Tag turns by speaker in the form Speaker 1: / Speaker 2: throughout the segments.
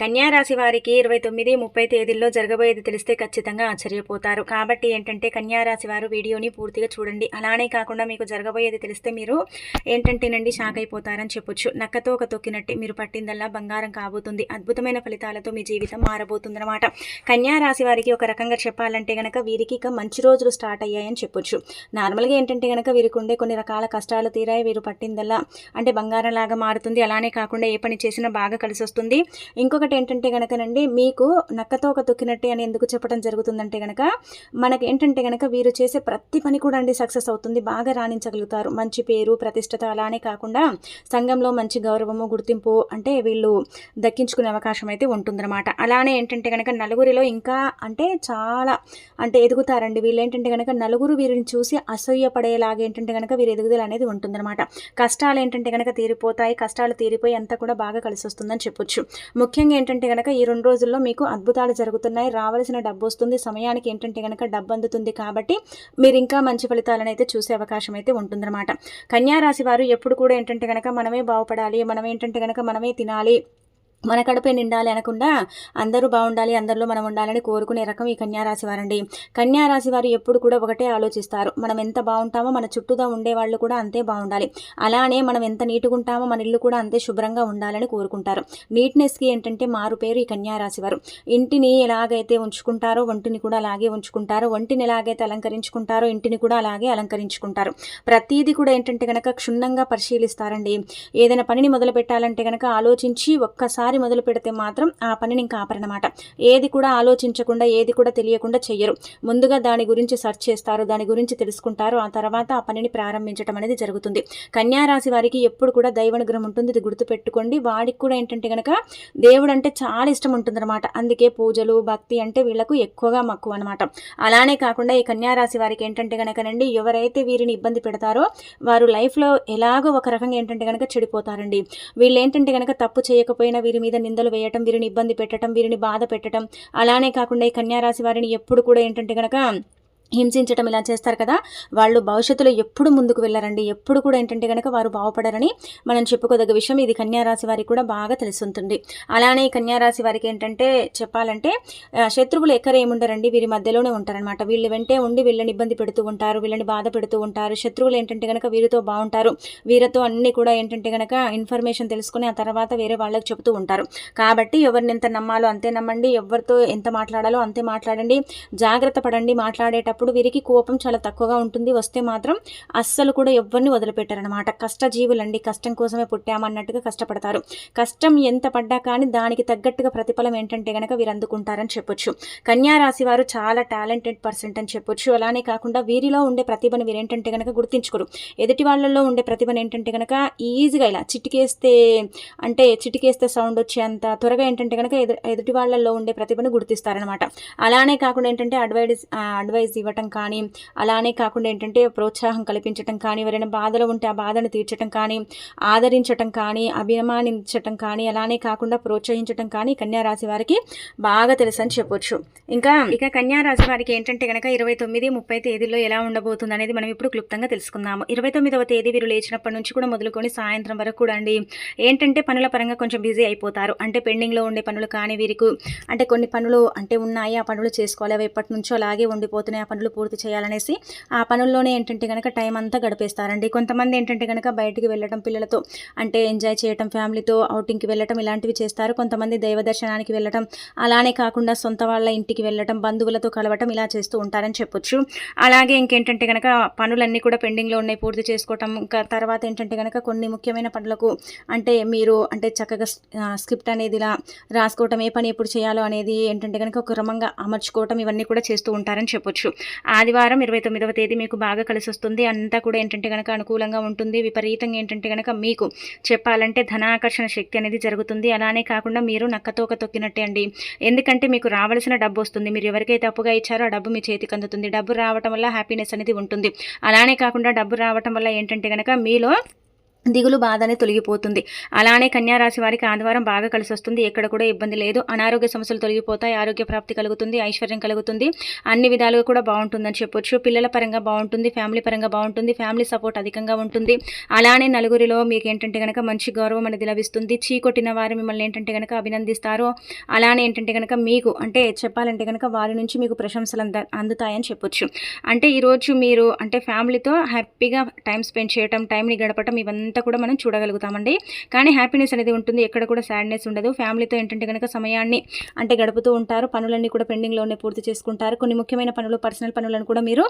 Speaker 1: కన్యారాశి వారికి ఇరవై తొమ్మిది ముప్పై తేదీల్లో జరగబోయేది తెలిస్తే ఖచ్చితంగా ఆశ్చర్యపోతారు. కాబట్టి ఏంటంటే కన్యారాశి వారు వీడియోని పూర్తిగా చూడండి. అలానే కాకుండా మీకు జరగబోయేది తెలిస్తే మీరు ఏంటంటేనండి షాక్ అయిపోతారని చెప్పొచ్చు. నక్కతో ఒక తొక్కినట్టే మీరు పట్టిందల్లా బంగారం కాబోతుంది. అద్భుతమైన ఫలితాలతో మీ జీవితం మారబోతుందన్నమాట. కన్యారాశి వారికి ఒక రకంగా చెప్పాలంటే గనక వీరికి ఇక మంచి రోజులు స్టార్ట్ అయ్యాయని చెప్పొచ్చు. నార్మల్గా ఏంటంటే గనక వీరికి ఉండే కొన్ని రకాల కష్టాలు తీరాయి. వీరు పట్టిందల్లా అంటే బంగారం లాగా మారుతుంది. అలానే కాకుండా ఏ పని చేసినా బాగా కలిసి వస్తుంది ఇంకొకటి ఏంటంటే గనకనండి మీకు నక్కతో ఒక తొక్కినట్టే అని ఎందుకు చెప్పడం జరుగుతుందంటే గనక మనకి ఏంటంటే గనక వీరు చేసే ప్రతి పని కూడా అండి సక్సెస్ అవుతుంది బాగా రాణించగలుగుతారు. మంచి పేరు ప్రతిష్టత అలానే కాకుండా సంఘంలో మంచి గౌరవము గుర్తింపు అంటే వీళ్ళు దక్కించుకునే అవకాశం అయితే ఉంటుందన్నమాట. అలానే ఏంటంటే కనుక నలుగురిలో ఇంకా అంటే చాలా అంటే ఎదుగుతారండి. వీళ్ళు ఏంటంటే కనుక నలుగురు వీరిని చూసి అసూయపడేలాగా ఏంటంటే కనుక వీరి ఎదుగుదల అనేది ఉంటుందన్నమాట. కష్టాలు ఏంటంటే కనుక తీరిపోతాయి కష్టాలు తీరిపోయి అంతా కూడా బాగా కలిసి వస్తుందని చెప్పొచ్చు. ముఖ్యంగా ఏంటంటే కనుక ఈ రెండు రోజుల్లో మీకు అద్భుతాలు జరుగుతున్నాయి. రావాల్సిన డబ్బు వస్తుంది. సమయానికి ఏంటంటే కనుక డబ్బు అందుతుంది కాబట్టి మీరు ఇంకా మంచి ఫలితాలను అయితే చూసే అవకాశం అయితే ఉంటుందన్నమాట. కన్యారాశి వారు ఎప్పుడు కూడా ఏంటంటే కనుక మనమే బాగుపడాలి. మనం ఏంటంటే కనుక మనమే తినాలి. మన కడుపే నిండాలి అనకుండా అందరూ బాగుండాలి అందరిలో మనం ఉండాలని కోరుకునే రకం ఈ కన్యారాశి వారండి. కన్యారాశి వారు ఎప్పుడు కూడా ఒకటే ఆలోచిస్తారు. మనం ఎంత బాగుంటామో మన చుట్టూదా ఉండేవాళ్ళు కూడా అంతే బాగుండాలి. అలానే మనం ఎంత నీటుగా ఉంటామో మన ఇల్లు కూడా అంతే శుభ్రంగా ఉండాలని కోరుకుంటారు. నీట్నెస్కి ఏంటంటే మారు పేరు ఈ కన్యారాశి వారు. ఇంటిని ఎలాగైతే ఉంచుకుంటారో ఒంటిని కూడా అలాగే ఉంచుకుంటారో. ఒంటిని ఎలాగైతే అలంకరించుకుంటారో ఇంటిని కూడా అలాగే అలంకరించుకుంటారు. ప్రతిదీ కూడా ఏంటంటే కనుక క్షుణ్ణంగా పరిశీలిస్తారండి. ఏదైనా పనిని మొదలు పెట్టాలంటే కనుక ఆలోచించి ఒక్కసారి ఒకసారి మొదలు పెడితే మాత్రం ఆ పనిని ఇంకా ఆపరనమాట ఏది కూడా ఆలోచించకుండా ఏది కూడా తెలియకుండా చెయ్యరు. ముందుగా దాని గురించి సెర్చ్ చేస్తారు దాని గురించి తెలుసుకుంటారు ఆ తర్వాత ఆ పనిని ప్రారంభించడం అనేది జరుగుతుంది. కన్యారాశి వారికి ఎప్పుడు కూడా దైవనుగ్రహం ఉంటుంది ఇది గుర్తుపెట్టుకోండి. వాడికి కూడా ఏంటంటే కనుక దేవుడు అంటే చాలా ఇష్టం ఉంటుందన్నమాట. అందుకే పూజలు భక్తి అంటే వీళ్ళకు ఎక్కువగా మక్కువ అనమాట అలానే కాకుండా ఈ కన్యారాశి వారికి ఏంటంటే కనుకనండి ఎవరైతే వీరిని ఇబ్బంది పెడతారో వారు లైఫ్లో ఎలాగో ఒక రకంగా ఏంటంటే కనుక చెడిపోతారండి. వీళ్ళు ఏంటంటే కనుక తప్పు చేయకపోయినా వీరి మీద నిందలు వేయటం వీరిని ఇబ్బంది పెట్టడం వీరిని బాధ పెట్టడం అలానే కాకుండా ఈ కన్యారాశి వారిని ఎప్పుడు కూడా ఏంటంటే కనుక హింసించడం ఇలా చేస్తారు కదా వాళ్ళు భవిష్యత్తులో ఎప్పుడు ముందుకు వెళ్ళారండి? ఎప్పుడు కూడా ఏంటంటే కనుక వారు బాగుపడరని మనం చెప్పుకోదగ్గ విషయం ఇది కన్యారాశి వారికి కూడా బాగా తెలుసుంటుంది. అలానే ఈ కన్యారాశి వారికి ఏంటంటే చెప్పాలంటే శత్రువులు ఎక్కడ ఏముండరండి? వీరి మధ్యలోనే ఉంటారనమాట వీళ్ళు వెంటే ఉండి వీళ్ళని ఇబ్బంది పెడుతూ ఉంటారు వీళ్ళని బాధ పెడుతూ ఉంటారు. శత్రువులు ఏంటంటే కనుక వీరితో బాగుంటారు. వీరితో అన్ని కూడా ఏంటంటే కనుక ఇన్ఫర్మేషన్ తెలుసుకుని ఆ తర్వాత వేరే వాళ్ళకి చెబుతూ ఉంటారు. కాబట్టి ఎవరిని ఎంత నమ్మాలో అంతే నమ్మండి. ఎవరితో ఎంత మాట్లాడాలో అంతే మాట్లాడండి. జాగ్రత్త పడండి. మాట్లాడేటప్పుడు అప్పుడు వీరికి కోపం చాలా తక్కువగా ఉంటుంది. వస్తే మాత్రం అస్సలు కూడా ఎవరిని వదిలిపెట్టారనమాట కష్టజీవులండి. కష్టం కోసమే పుట్టామన్నట్టుగా కష్టపడతారు. కష్టం ఎంత పడ్డా కానీ దానికి తగ్గట్టుగా ప్రతిఫలం ఏంటంటే కనుక వీరు అందుకుంటారని చెప్పొచ్చు. కన్యారాశి వారు చాలా టాలెంటెడ్ పర్సెంట్ అని చెప్పొచ్చు. అలానే కాకుండా వీరిలో ఉండే ప్రతిభను వీరేంటంటే కనుక గుర్తించుకోరు. ఎదుటి వాళ్ళల్లో ఉండే ప్రతిభను ఏంటంటే కనుక ఈజీగా ఇలా చిటికేస్తే అంటే చిటికేస్తే సౌండ్ వచ్చేంత త్వరగా ఏంటంటే కనుక ఎదుటి వాళ్ళల్లో ఉండే ప్రతిభను గుర్తిస్తారనమాట అలానే కాకుండా ఏంటంటే అడ్వైజ్ అడ్వైజ్ ఇవ్వ ఇవ్వటం కానీ అలానే కాకుండా ఏంటంటే ప్రోత్సాహం కల్పించటం కానీ ఎవరైనా బాధలో ఉంటే ఆ బాధను తీర్చడం కానీ ఆదరించటం కానీ అభిమానించటం కానీ అలానే కాకుండా ప్రోత్సహించటం కానీ కన్యారాశి వారికి బాగా తెలుసు అని చెప్పొచ్చు. ఇంకా ఇక కన్యారాశి వారికి ఏంటంటే కనుక ఇరవై తొమ్మిది ముప్పై తేదీలో ఎలా ఉండబోతుంది అనేది మనం ఇప్పుడు క్లుప్తంగా తెలుసుకుందాము. ఇరవై తొమ్మిదవ తేదీ వీరు లేచినప్పటి నుంచి కూడా మొదలుకొని సాయంత్రం వరకు కూడా అండి ఏంటంటే పనుల పరంగా కొంచెం బిజీ అయిపోతారు. అంటే పెండింగ్లో ఉండే పనులు కానీ వీరికి అంటే కొన్ని పనులు అంటే ఉన్నాయి ఆ పనులు చేసుకోవాలి అవి ఎప్పటి నుంచో అలాగే ఉండిపోతున్నాయి ఆ పనులు పనులు పూర్తి చేయాలనేసి ఆ పనుల్లోనే ఏంటంటే కనుక టైం అంతా గడిపేస్తారండి. కొంతమంది ఏంటంటే కనుక బయటికి వెళ్ళటం పిల్లలతో అంటే ఎంజాయ్ చేయటం ఫ్యామిలీతో అవుటింగ్కి వెళ్ళటం ఇలాంటివి చేస్తారు. కొంతమంది దైవ దర్శనానికి వెళ్ళటం అలానే కాకుండా సొంత వాళ్ళ ఇంటికి వెళ్ళటం బంధువులతో కలవటం ఇలా చేస్తూ ఉంటారని చెప్పొచ్చు. అలాగే ఇంకేంటంటే కనుక పనులన్నీ కూడా పెండింగ్లో ఉన్నాయి పూర్తి చేసుకోవటం ఇంకా తర్వాత ఏంటంటే కనుక కొన్ని ముఖ్యమైన పనులకు అంటే మీరు అంటే చక్కగా స్క్రిప్ట్ అనేది ఇలా రాసుకోవటం ఏ పని ఎప్పుడు చేయాలో అనేది ఏంటంటే కనుక ఒక క్రమంగా అమర్చుకోవటం ఇవన్నీ కూడా చేస్తూ ఉంటారని చెప్పొచ్చు. ఆదివారం ఇరవై తొమ్మిదవ తేదీ మీకు బాగా కలిసి వస్తుంది అంతా కూడా ఏంటంటే కనుక అనుకూలంగా ఉంటుంది. విపరీతంగా ఏంటంటే కనుక మీకు చెప్పాలంటే ధనాకర్షణ శక్తి అనేది జరుగుతుంది. అలానే కాకుండా మీరు నక్కతోక తొక్కినట్టే అండి. ఎందుకంటే మీకు రావాల్సిన డబ్బు వస్తుంది. మీరు ఎవరికైతే అప్పుగా ఇచ్చారో ఆ డబ్బు మీ చేతికి అందుతుంది. డబ్బు రావటం వల్ల హ్యాపీనెస్ అనేది ఉంటుంది. అలానే కాకుండా డబ్బు రావటం వల్ల ఏంటంటే కనుక మీలో దిగులు బాధ అనేది తొలగిపోతుంది. అలానే కన్యారాశి వారికి ఆదివారం బాగా కలిసి వస్తుంది ఎక్కడ కూడా ఇబ్బంది లేదు. అనారోగ్య సమస్యలు తొలగిపోతాయి. ఆరోగ్య ప్రాప్తి కలుగుతుంది. ఐశ్వర్యం కలుగుతుంది. అన్ని విధాలుగా కూడా బాగుంటుందని చెప్పొచ్చు. పిల్లల పరంగా బాగుంటుంది. ఫ్యామిలీ పరంగా బాగుంటుంది. ఫ్యామిలీ సపోర్ట్ అధికంగా ఉంటుంది. అలానే నలుగురిలో మీకు ఏంటంటే కనుక మంచి గౌరవం అనేది లభిస్తుంది. చీకొట్టిన వారు మిమ్మల్ని ఏంటంటే కనుక అభినందిస్తారు అలానే ఏంటంటే కనుక మీకు అంటే చెప్పాలంటే కనుక వారి నుంచి మీకు ప్రశంసలు అంద అందుతాయని చెప్పొచ్చు. అంటే ఈరోజు మీరు అంటే ఫ్యామిలీతో హ్యాపీగా టైం స్పెండ్ చేయటం టైంని గడపటం ఇవన్నీ అంతా కూడా మనం చూడగలుగుతామండి. కానీ హ్యాపీనెస్ అనేది ఉంటుంది. ఎక్కడ కూడా సాడ్నెస్ ఉండదు. ఫ్యామిలీతో ఏంటంటే కనుక సమయాన్ని అంటే గడుపుతూ ఉంటారు. పనులన్నీ కూడా పెండింగ్లోనే పూర్తి చేసుకుంటారు. కొన్ని ముఖ్యమైన పనులు పర్సనల్ పనులను కూడా మీరు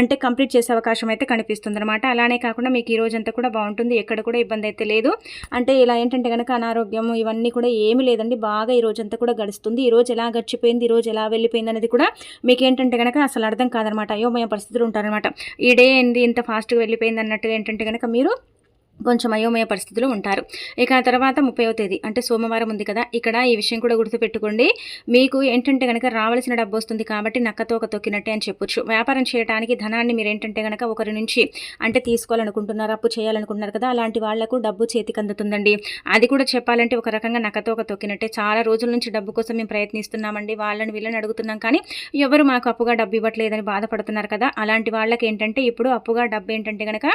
Speaker 1: అంటే కంప్లీట్ చేసే అవకాశం అయితే కనిపిస్తుంది అనమాట అలానే కాకుండా మీకు ఈ రోజంతా కూడా బాగుంటుంది. ఎక్కడ కూడా ఇబ్బంది అయితే లేదు. అంటే ఇలా ఏంటంటే కనుక అనారోగ్యం ఇవన్నీ కూడా ఏమి లేదండి. బాగా ఈ రోజంతా కూడా గడుస్తుంది. ఈ రోజు ఎలా గడిచిపోయింది? ఈ రోజు ఎలా వెళ్ళిపోయింది అనేది కూడా మీకు ఏంటంటే కనుక అసలు అర్థం కాదనమాట అయోమయ పరిస్థితులు ఉంటారనమాట ఈ డే ఏంది? ఇంత ఫాస్ట్గా వెళ్ళిపోయింది అన్నట్టుగా ఏంటంటే కనుక మీరు కొంచెం అయోమయ పరిస్థితిలో ఉంటారు. ఇక ఆ తర్వాత ముప్పైవ తేదీ అంటే సోమవారం ఉంది కదా ఇక్కడ ఈ విషయం కూడా గుర్తుపెట్టుకోండి. మీకు ఏంటంటే కనుక రావాల్సిన డబ్బు వస్తుంది కాబట్టి నక్కతోక తొక్కినట్టే అని చెప్పొచ్చు. వ్యాపారం చేయడానికి ధనాన్ని మీరు ఏంటంటే కనుక ఒకరి నుంచి అంటే తీసుకోవాలనుకుంటున్నారు అప్పు చేయాలనుకుంటున్నారు కదా అలాంటి వాళ్ళకు డబ్బు చేతికి అందుతుందండి. అది కూడా చెప్పాలంటే ఒక రకంగా నక్కతోక తొక్కినట్టే. చాలా రోజుల నుంచి డబ్బు కోసం మేము ప్రయత్నిస్తున్నామండి. వాళ్ళని వీళ్ళని అడుగుతున్నాం కానీ ఎవరు మాకు అప్పుగా డబ్బు ఇవ్వట్లేదని బాధపడుతున్నారు కదా అలాంటి వాళ్ళకి ఏంటంటే ఇప్పుడు అప్పుగా డబ్బు ఏంటంటే కనుక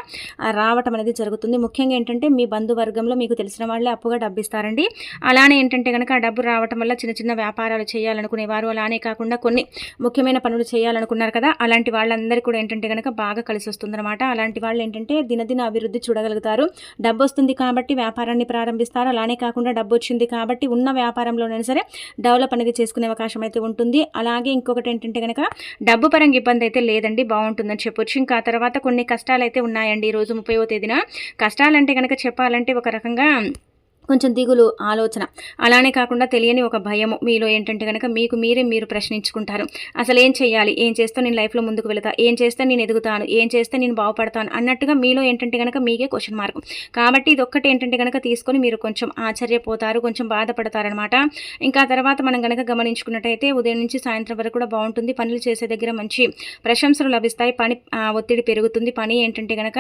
Speaker 1: రావటం అనేది జరుగుతుంది. ముఖ్యంగా ఏంటంటే మీ బంధువర్గంలో మీకు తెలిసిన వాళ్ళే అప్పుగా డబ్బు ఇస్తారండి అలానే ఏంటంటే కనుక ఆ డబ్బు రావటం వల్ల చిన్న చిన్న వ్యాపారాలు చేయాలనుకునేవారు. అలానే కాకుండా కొన్ని ముఖ్యమైన పనులు చేయాలనుకున్నారు కదా అలాంటి వాళ్ళందరికీ కూడా ఏంటంటే కనుక బాగా కలిసి వస్తుందన్నమాట. అలాంటి వాళ్ళు ఏంటంటే దినదిన అభివృద్ధి చూడగలుగుతారు. డబ్బు వస్తుంది కాబట్టి వ్యాపారాన్ని ప్రారంభిస్తారు. అలానే కాకుండా డబ్బు వచ్చింది కాబట్టి ఉన్న వ్యాపారంలోనైనా సరే డెవలప్ అనేది చేసుకునే అవకాశం అయితే ఉంటుంది. అలాగే ఇంకొకటి ఏంటంటే కనుక డబ్బు పరంగా ఇబ్బంది అయితే లేదండి బాగుంటుందని చెప్పొచ్చు. ఇంకా తర్వాత కొన్ని కష్టాలు అయితే ఉన్నాయండి. ఈ రోజు ముప్పైవ తేదీన కష్టాలు కష్టాలంటే కనుక చెప్పాలంటే ఒక రకంగా కొంచెం దిగులు ఆలోచన. అలానే కాకుండా తెలియని ఒక భయము. మీలో ఏంటంటే కనుక మీకు మీరే మీరు ప్రశ్నించుకుంటారు. అసలు ఏం చేయాలి? ఏం చేస్తే నేను లైఫ్లో ముందుకు వెళతా? ఏం చేస్తే నేను ఎదుగుతాను? ఏం చేస్తే నేను బాగుపడతాను? అన్నట్టుగా మీలో ఏంటంటే కనుక మీకే క్వశ్చన్ మార్క్ కాబట్టి ఇది ఒక్కటి ఏంటంటే కనుక తీసుకొని మీరు కొంచెం ఆశ్చర్యపోతారు కొంచెం బాధపడతారనమాట ఇంకా తర్వాత మనం కనుక గమనించుకున్నట్టయితే ఉదయం నుంచి సాయంత్రం వరకు కూడా బాగుంటుంది. పనులు చేసే దగ్గర మంచి ప్రశంసలు లభిస్తాయి. పని ఒత్తిడి పెరుగుతుంది. పని ఏంటంటే కనుక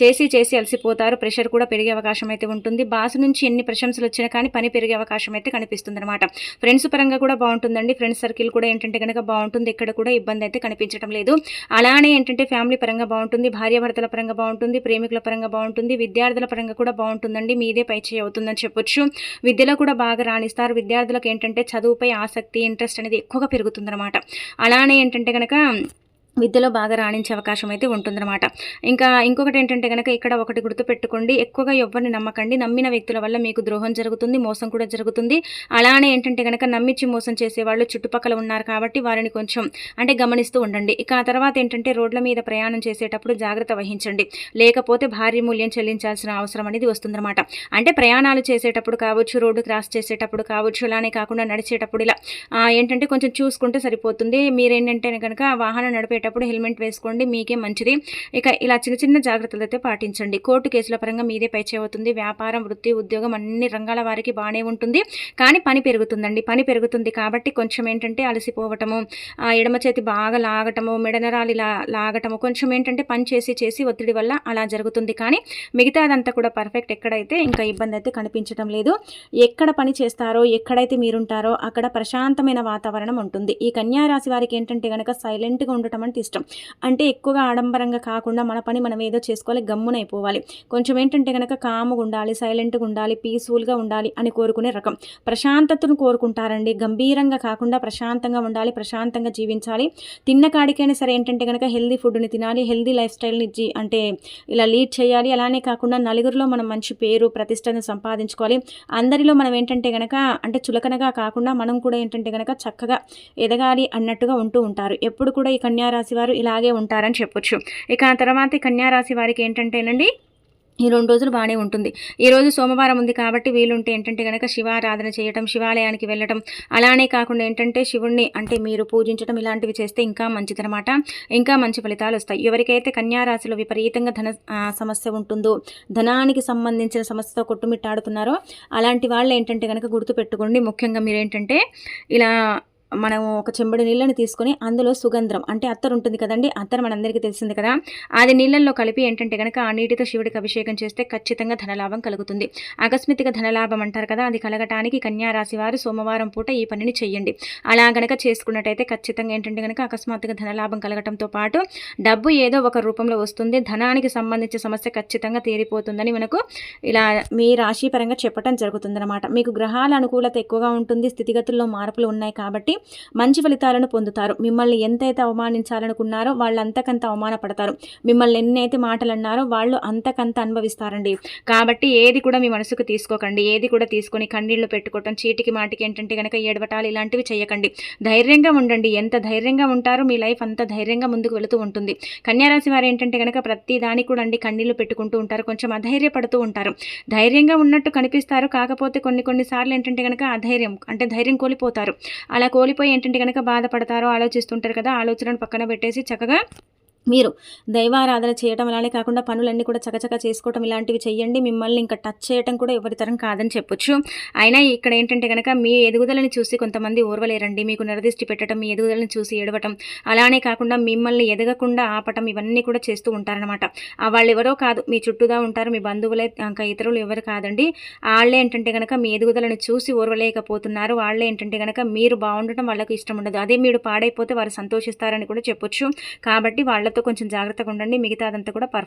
Speaker 1: చేసి చేసి అలసిపోతారు. ప్రెషర్ కూడా పెరిగే అవకాశం అయితే ఉంటుంది. బాస్ నుంచి ఎన్ని ప్రశంసలు వచ్చినా కానీ పని పెరిగే అవకాశం అయితే కనిపిస్తుంది అనమాట ఫ్రెండ్స్ పరంగా కూడా బాగుంటుందండి. ఫ్రెండ్స్ సర్కిల్ కూడా ఏంటంటే కనుక బాగుంటుంది. ఎక్కడ కూడా ఇబ్బంది అయితే కనిపించడం లేదు. అలానే ఏంటంటే ఫ్యామిలీ పరంగా బాగుంటుంది. భార్యాభర్తల పరంగా బాగుంటుంది. ప్రేమికుల పరంగా బాగుంటుంది. విద్యార్థుల పరంగా కూడా బాగుంటుందండి. మీదే పైచేయి అవుతుందని చెప్పొచ్చు. విద్యలో కూడా బాగా రాణిస్తారు. విద్యార్థులకు ఏంటంటే చదువుపై ఆసక్తి ఇంట్రెస్ట్ అనేది ఎక్కువగా పెరుగుతుందన్నమాట. అలానే ఏంటంటే కనుక విద్యలో బాగా రాణించే అవకాశం అయితే ఉంటుందన్నమాట. ఇంకా ఇంకొకటి ఏంటంటే కనుక ఇక్కడ ఒకటి గుర్తుపెట్టుకోండి. ఎక్కువగా ఎవరిని నమ్మకండి. నమ్మిన వ్యక్తుల వల్ల మీకు ద్రోహం జరుగుతుంది మోసం కూడా జరుగుతుంది. అలానే ఏంటంటే కనుక నమ్మించి మోసం చేసే వాళ్ళు చుట్టుపక్కల ఉన్నారు కాబట్టి వారిని కొంచెం అంటే గమనిస్తూ ఉండండి. ఇక ఆ తర్వాత ఏంటంటే రోడ్ల మీద ప్రయాణం చేసేటప్పుడు జాగ్రత్త వహించండి. లేకపోతే భారీ మూల్యం చెల్లించాల్సిన అవసరం అనేది వస్తుందన్నమాట. అంటే ప్రయాణాలు చేసేటప్పుడు కావచ్చు రోడ్డు క్రాస్ చేసేటప్పుడు కావచ్చు అలానే కాకుండా నడిచేటప్పుడు ఇలా ఏంటంటే కొంచెం చూసుకుంటే సరిపోతుంది. మీరేంటంటే కనుక వాహనం నడిపేటప్పుడు వెళ్ళేటప్పుడు హెల్మెట్ వేసుకోండి మీకే మంచిది. ఇక ఇలా చిన్న చిన్న జాగ్రత్తలు అయితే పాటించండి. కోర్టు కేసుల పరంగా మీదే పై అవుతుంది వ్యాపారం వృత్తి ఉద్యోగం అన్ని రంగాల వారికి బాగానే ఉంటుంది. కానీ పని పెరుగుతుందండి. పని పెరుగుతుంది కాబట్టి కొంచెం ఏంటంటే అలసిపోవటము ఎడమ చేతి బాగా లాగటము మెడనరాలు ఇలా లాగటము కొంచెం ఏంటంటే పని చేసి చేసి ఒత్తిడి వల్ల అలా జరుగుతుంది. కానీ మిగతా అదంతా కూడా పర్ఫెక్ట్ ఎక్కడైతే ఇంకా ఇబ్బంది అయితే కనిపించడం లేదు. ఎక్కడ పని చేస్తారో ఎక్కడైతే మీరుంటారో అక్కడ ప్రశాంతమైన వాతావరణం ఉంటుంది. ఈ కన్యారాశి వారికి ఏంటంటే కనుక సైలెంట్గా ఉండటం అంటే ఇష్టం. అంటే ఎక్కువగా ఆడంబరంగా కాకుండా మన పని మనం ఏదో చేసుకోవాలి గమ్మునైపోవాలి. కొంచెం ఏంటంటే కనుక కాముగా ఉండాలి సైలెంట్గా ఉండాలి పీస్ఫుల్గా ఉండాలి అని కోరుకునే రకం. ప్రశాంతతను కోరుకుంటారండి. గంభీరంగా కాకుండా ప్రశాంతంగా ఉండాలి ప్రశాంతంగా జీవించాలి. తిన్న కాడికైనా సరే ఏంటంటే కనుక హెల్దీ ఫుడ్ని తినాలి హెల్దీ లైఫ్ స్టైల్ని జీ అంటే ఇలా లీడ్ చేయాలి. అలానే కాకుండా నలుగురిలో మనం మంచి పేరు ప్రతిష్టను సంపాదించుకోవాలి. అందరిలో మనం ఏంటంటే కనుక అంటే చులకనగా కాకుండా మనం కూడా ఏంటంటే కనుక చక్కగా ఎదగాలి అన్నట్టుగా ఉంటూ ఉంటారు. ఎప్పుడు కూడా ఈ కన్యారా రాశి వారు ఇలాగే ఉంటారని చెప్పొచ్చు. ఇక తర్వాత కన్యారాశి వారికి ఏంటంటేనండి ఈ రెండు రోజులు బాగానే ఉంటుంది. ఈరోజు సోమవారం ఉంది కాబట్టి వీలుంటే ఏంటంటే కనుక శివారాధన చేయటం శివాలయానికి వెళ్ళటం. అలానే కాకుండా ఏంటంటే శివుణ్ణి అంటే మీరు పూజించడం ఇలాంటివి చేస్తే ఇంకా మంచిదనమాట ఇంకా మంచి ఫలితాలు వస్తాయి. ఎవరికైతే కన్యారాశిలో విపరీతంగా ధన సమస్య ఉంటుందో ధనానికి సంబంధించిన సమస్యతో కొట్టుమిట్టాడుతున్నారో అలాంటి వాళ్ళు ఏంటంటే కనుక గుర్తుపెట్టుకోండి. ముఖ్యంగా మీరు ఏంటంటే ఇలా మనం ఒక చెంబడి నీళ్ళని తీసుకొని అందులో సుగంధం అంటే అత్తరు ఉంటుంది కదండి అత్తరు మనందరికీ తెలిసింది కదా అది నీళ్ళల్లో కలిపి ఏంటంటే కనుక ఆ నీటితో శివుడికి అభిషేకం చేస్తే ఖచ్చితంగా ధనలాభం కలుగుతుంది. ఆకస్మిక ధనలాభం అంటారు కదా అది కలగటానికి కన్యా రాశి వారు సోమవారం పూట ఈ పనిని చెయ్యండి. అలా గనక చేసుకున్నట్టయితే ఖచ్చితంగా ఏంటంటే కనుక అకస్మాత్తుగా ధనలాభం కలగటంతో పాటు డబ్బు ఏదో ఒక రూపంలో వస్తుంది ధనానికి సంబంధించిన సమస్య ఖచ్చితంగా తీరిపోతుందని మనకు ఇలా మీ రాశి పరంగా చెప్పడం జరుగుతుందన్నమాట. మీకు గ్రహాల అనుకూలత ఎక్కువగా ఉంటుంది స్థితిగతుల్లో మార్పులు ఉన్నాయి కాబట్టి మంచి ఫలితాలను పొందుతారు. మిమ్మల్ని ఎంతైతే అవమానించాలనుకున్నారో వాళ్ళు అంతకంత అవమానపడతారు. మిమ్మల్ని ఎన్నైతే మాటలు అన్నారో వాళ్ళు అంతకంత అనుభవిస్తారండి. కాబట్టి ఏది కూడా మీ మనసుకు తీసుకోకండి. ఏది కూడా తీసుకొని కన్నీళ్ళు పెట్టుకోవటం చీటికి మాటికి ఏంటంటే కనుక ఏడవటాలు ఇలాంటివి చేయకండి. ధైర్యంగా ఉండండి. ఎంత ధైర్యంగా ఉంటారో మీ లైఫ్ అంత ధైర్యంగా ముందుకు వెళుతూ ఉంటుంది. కన్యారాశి వారు ఏంటంటే కనుక ప్రతి దానికి కూడా అండి కన్నీళ్ళు పెట్టుకుంటూ ఉంటారు. కొంచెం అధైర్యపడుతూ ఉంటారు. ధైర్యంగా ఉన్నట్టు కనిపిస్తారు. కాకపోతే కొన్ని కొన్నిసార్లు ఏంటంటే కనుక అధైర్యం అంటే ధైర్యం కోల్పోతారు. అలా కోల్పోయి ఏంటంటే కనుక బాధపడతారో ఆలోచిస్తుంటారు కదా ఆలోచనను పక్కన పెట్టేసి చక్కగా మీరు దైవారాధన చేయటం అలానే కాకుండా పనులన్నీ కూడా చకచక చేసుకోవటం ఇలాంటివి చేయండి మిమ్మల్ని ఇంకా టచ్ చేయటం కూడా ఎవరితరం కాదని చెప్పొచ్చు. అయినా ఇక్కడ ఏంటంటే కనుక మీ ఎదుగుదలని చూసి కొంతమంది ఓర్వలేరండి. మీకు నిరదిష్టి పెట్టడం మీ ఎదుగుదలని చూసి ఏడవటం అలానే కాకుండా మిమ్మల్ని ఎదగకుండా ఆపటం ఇవన్నీ కూడా చేస్తూ ఉంటారనమాట వాళ్ళు ఎవరో కాదు. మీ చుట్టూదా ఉంటారు. మీ బంధువులే ఇంకా ఇతరులు ఎవరు కాదండి. వాళ్ళే ఏంటంటే కనుక మీ ఎదుగుదలను చూసి ఓర్వలేకపోతున్నారు. వాళ్ళే ఏంటంటే కనుక మీరు బాగుండటం వాళ్ళకి ఇష్టం ఉండదు. అదే మీరు పాడైపోతే వారు సంతోషిస్తారని కూడా చెప్పొచ్చు. కాబట్టి వాళ్ళతో కొంచెం జాగ్రత్తగా ఉండండి. మిగతా అదంతా కూడా పర్ఫెక్ట్